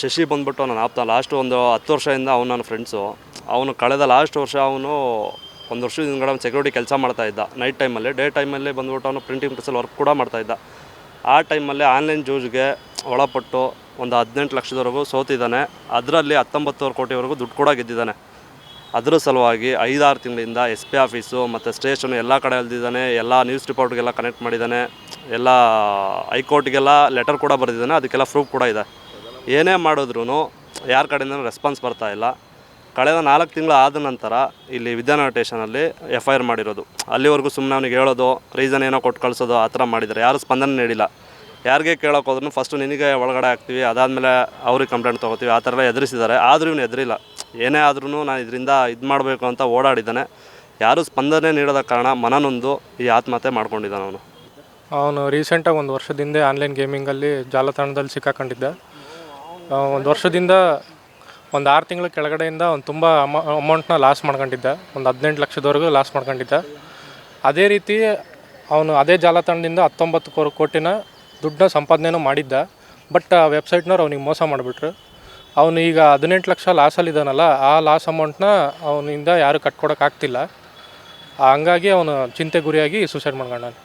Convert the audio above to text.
ಶಶಿ ಬಂದ್ಬಿಟ್ಟು ನಾನು ಆಪ್ತ ಲಾಸ್ಟ್ ಒಂದು ಹತ್ತು ವರ್ಷದಿಂದ ಅವನು ನನ್ನ ಫ್ರೆಂಡ್ಸು ಅವನು ಕಳೆದ ಲಾಸ್ಟ್ ವರ್ಷ ಅವನು ಒಂದು ವರ್ಷದ ಹಿಂದ್ಗಡೆ ಅವ್ನು ಸೆಕ್ಯೂರಿಟಿ ಕೆಲಸ ಮಾಡ್ತಾ ಇದ್ದ. ನೈಟ್ ಟೈಮಲ್ಲಿ ಡೇ ಟೈಮಲ್ಲಿ ಬಂದ್ಬಿಟ್ಟು ಅವನು ಪ್ರಿಂಟಿಂಗ್ ಪ್ರೆಸ್ಸಲ್ಲಿ ವರ್ಕ್ ಕೂಡ ಮಾಡ್ತಾ ಇದ್ದ. ಆ ಟೈಮಲ್ಲಿ ಆನ್ಲೈನ್ ಜೂಜ್ಗೆ ಒಳಪಟ್ಟು ಒಂದು ಹದಿನೆಂಟು ಲಕ್ಷದವರೆಗೂ ಸೋತಿದ್ದಾನೆ. ಅದರಲ್ಲಿ ಹತ್ತೊಂಬತ್ತುವರೆ ಕೋಟಿವರೆಗೂ ದುಡ್ಡು ಕೂಡ ಗೆದ್ದಿದ್ದಾನೆ. ಅದರ ಸಲುವಾಗಿ ಐದಾರು ತಿಂಗಳಿಂದ ಎಸ್ ಪಿ ಆಫೀಸು ಮತ್ತು ಸ್ಟೇಷನು ಎಲ್ಲ ಕಡೆ ಅಲ್ದಿದ್ದಾನೆ. ಎಲ್ಲ ನ್ಯೂಸ್ ರಿಪೋರ್ಟ್ಗೆಲ್ಲ ಕನೆಕ್ಟ್ ಮಾಡಿದ್ದಾನೆ. ಎಲ್ಲ ಹೈಕೋರ್ಟ್ಗೆಲ್ಲ ಲೆಟರ್ ಕೂಡ ಬರೆದಿದ್ದಾನೆ. ಅದಕ್ಕೆಲ್ಲ ಪ್ರೂಫ್ ಕೂಡ ಇದೆ. ಏನೇ ಮಾಡಿದ್ರು ಯಾರ ಕಡೆಯಿಂದ ರೆಸ್ಪಾನ್ಸ್ ಬರ್ತಾ ಇಲ್ಲ. ಕಳೆದ ನಾಲ್ಕು ತಿಂಗಳು ಆದ ನಂತರ ಇಲ್ಲಿ ವಿದ್ಯಾನಗರ ಸ್ಟೇಷನಲ್ಲಿ ಎಫ್ ಐ ಆರ್ ಮಾಡಿರೋದು. ಅಲ್ಲಿವರೆಗೂ ಸುಮ್ಮನೆ ಅವನಿಗೆ ಹೇಳೋದು ರೀಸನ್ ಏನೋ ಕೊಟ್ಟು ಕಳಿಸೋದು, ಆ ಥರ ಮಾಡಿದ್ದಾರೆ. ಯಾರು ಸ್ಪಂದನೆ ನೀಡಿಲ್ಲ. ಯಾರಿಗೆ ಕೇಳೋಕೆ ಫಸ್ಟು ನಿನಗೆ ಒಳಗಡೆ ಹಾಕ್ತೀವಿ, ಅದಾದಮೇಲೆ ಅವ್ರಿಗೆ ಕಂಪ್ಲೇಂಟ್ ತೊಗೋತೀವಿ, ಆ ಥರ ಎಲ್ಲ ಎದುರಿಸಿದ್ದಾರೆ. ಆದರೂ ಇವನು ಎದುರಿಲ್ಲ. ಏನೇ ಆದ್ರೂ ನಾನು ಇದರಿಂದ ಇದು ಮಾಡಬೇಕು ಅಂತ ಓಡಾಡಿದ್ದಾನೆ. ಯಾರೂ ಸ್ಪಂದನೆ ನೀಡೋದ ಕಾರಣ ಮನನೊಂದು ಈ ಆತ್ಮಹತ್ಯೆ ಮಾಡ್ಕೊಂಡಿದ್ದಾನೆ ಅವನು. ಅವನು ರೀಸೆಂಟಾಗಿ ಒಂದು ವರ್ಷದಿಂದ ಆನ್ಲೈನ್ ಗೇಮಿಂಗಲ್ಲಿ ಜಾಲತಾಣದಲ್ಲಿ ಸಿಕ್ಕಾಕೊಂಡಿದ್ದ. ಒಂದು ವರ್ಷದಿಂದ ಒಂದು ಆರು ತಿಂಗಳ ಕೆಳಗಡೆಯಿಂದ ಒಂದು ತುಂಬ ಅಮೌ, ಅಮೌಂಟ್ನ ಲಾಸ್ ಮಾಡ್ಕೊಂಡಿದ್ದ. ಒಂದು ಹದಿನೆಂಟು ಲಕ್ಷದವರೆಗೂ ಲಾಸ್ ಮಾಡ್ಕೊಂಡಿದ್ದ. ಅದೇ ರೀತಿ ಅವನು ಅದೇ ಜಾಲತಾಣದಿಂದ ಹತ್ತೊಂಬತ್ತು ಕೋರ್, ಕೋಟಿನ ದುಡ್ಡನ್ನ ಸಂಪಾದನೆನೂ ಮಾಡಿದ್ದ. ಬಟ್ ಆ ವೆಬ್ಸೈಟ್ನವ್ರು ಅವ್ನಿಗೆ ಮೋಸ ಮಾಡಿಬಿಟ್ರು. ಅವನು ಈಗ ಹದಿನೆಂಟು ಲಕ್ಷ ಲಾಸಲ್ಲಿದ್ದಾನಲ್ಲ ಆ ಲಾಸ್ ಅಮೌಂಟ್ನ ಅವನಿಂದ ಯಾರು ಕಟ್ಕೊಡೋಕ್ಕಾಗ್ತಿಲ್ಲ ಹಂಗಾಗಿ ಅವನು ಚಿಂತೆ ಗುರಿಯಾಗಿ ಸೂಸೈಡ್ ಮಾಡ್ಕೊಂಡಾನೆ.